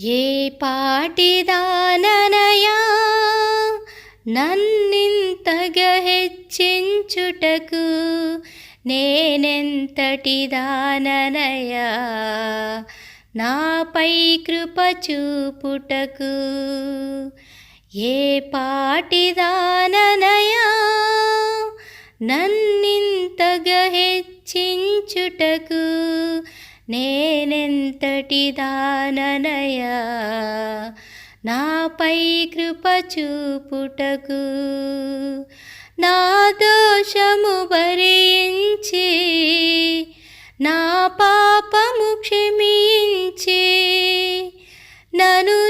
ఏ పాటిదాననయా నన్నింతగా హెచ్చించుటకు నేనెంతటి దాననయా? నాపై కృప చూపుటకు ఏ పాటిదాననయా నన్నింతగా హెచ్చించుటకు నేనెంతటి దాననయా? నాపై కృప చూపుటకు నా దోషము భరించి నా పాపము క్షమించి నను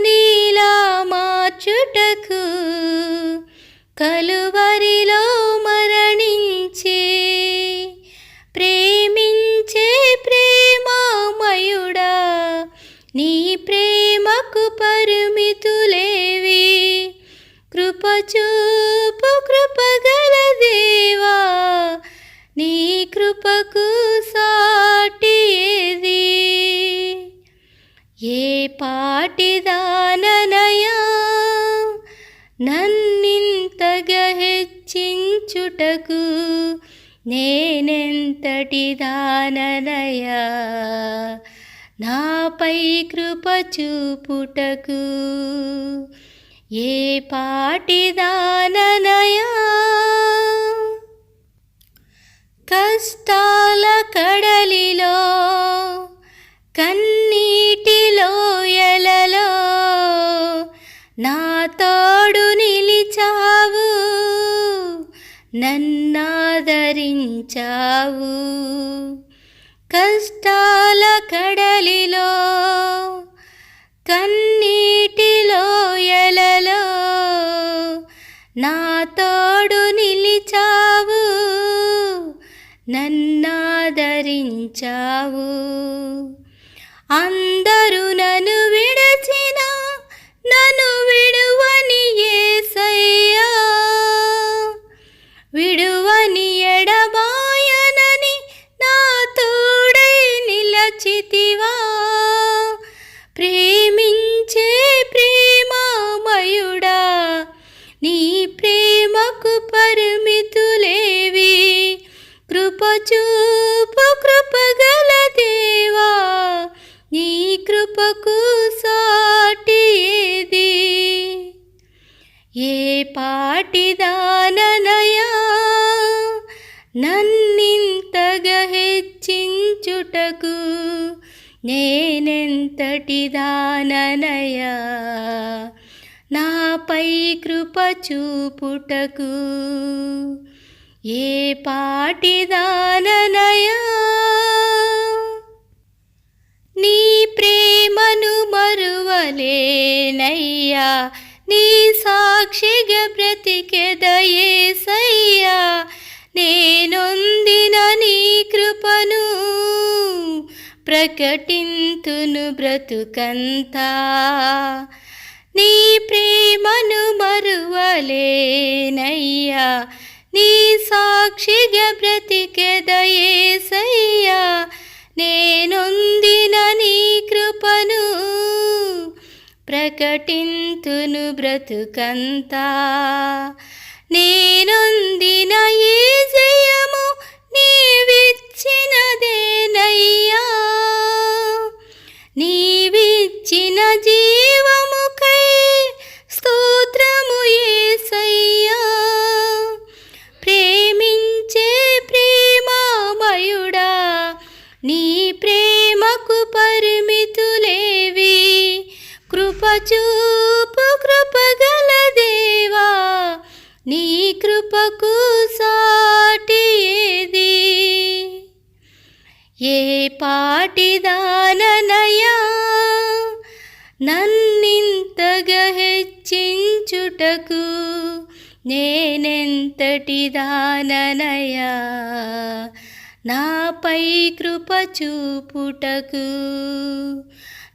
కృపకు సాటి ఏది ఏ పాటిదాననయా నన్నింతగా హెచ్చించుటకు నేనెంతటి దాననయా? నాపై కృప చూపుటకు ఏ పాటిదాననయా కష్టాల కడలిలో కన్నీటిలో ఎలలో నా తోడు నిలిచావు నన్నాదరించావు. కష్టాల కడలిలో కన్ నన్నాదరించావు. అన్ నన్నింతగా హెచ్చించుటకు నేనెంతటి దాననయా? నాపై కృప చూపుటకు ఏ పాటిదాననయా నీ ప్రేమను మరువలేనయ్యా నీ సాక్షిగా బ్రతికెదయేసయ్యా నేనొందిన నీ కృపను ప్రకటింతును బ్రతుకంతా. నీ ప్రేమను మరువలేనయ్యా. నీ సాక్షిగా బ్రతికెదయేసయ్యా నేనొందిన నీ కృపను ప్రకటింతును బ్రతుకంతా. నేనొంది కృపచూపు కృపగల దేవా నీ కృపకు సాటి ఏది? ఏ పాటిదాననయా నన్నింతగా హెచ్చించుటకు నేనెంతటి దాననయా నాపై కృప చూపుటకు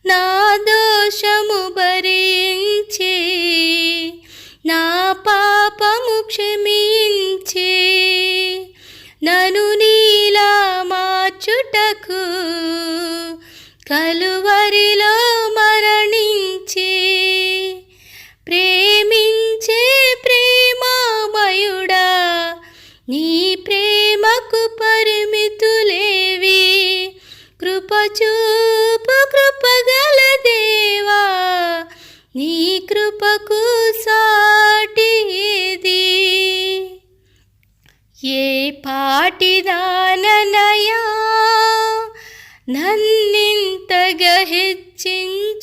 నా దోషము భరించి నా పాపము క్షమి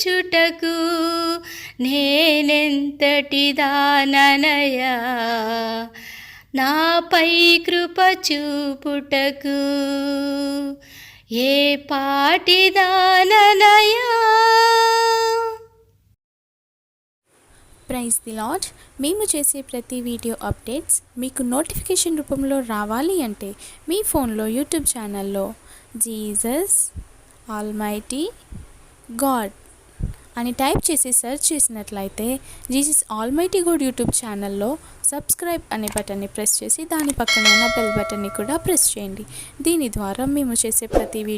హెచ్చించుటకు నేనెంతటి దాననయా? నాపై కృప చూపుటకు ఏ పాటిదాననయా ప్రైజ్ ది లాడ్ మేము చేసే ప్రతి వీడియో అప్డేట్స్ మీకు నోటిఫికేషన్ రూపంలో రావాలి అంటే మీ ఫోన్లో యూట్యూబ్ ఛానల్లో. Jesus almighty God. అని టైప్ చేసి సెర్చ్ చేసినట్లయితే జీసస్ ఆల్మైటీ గుడ్ యూట్యూబ్ ఛానల్లో సబ్స్క్రైబ్ అనే బటన్ని ప్రెస్ చేసి దాని పక్కన ఉన్న బెల్ బటన్ని కూడా ప్రెస్ చేయండి. దీని ద్వారా మేము చేసే ప్రతి వీడియో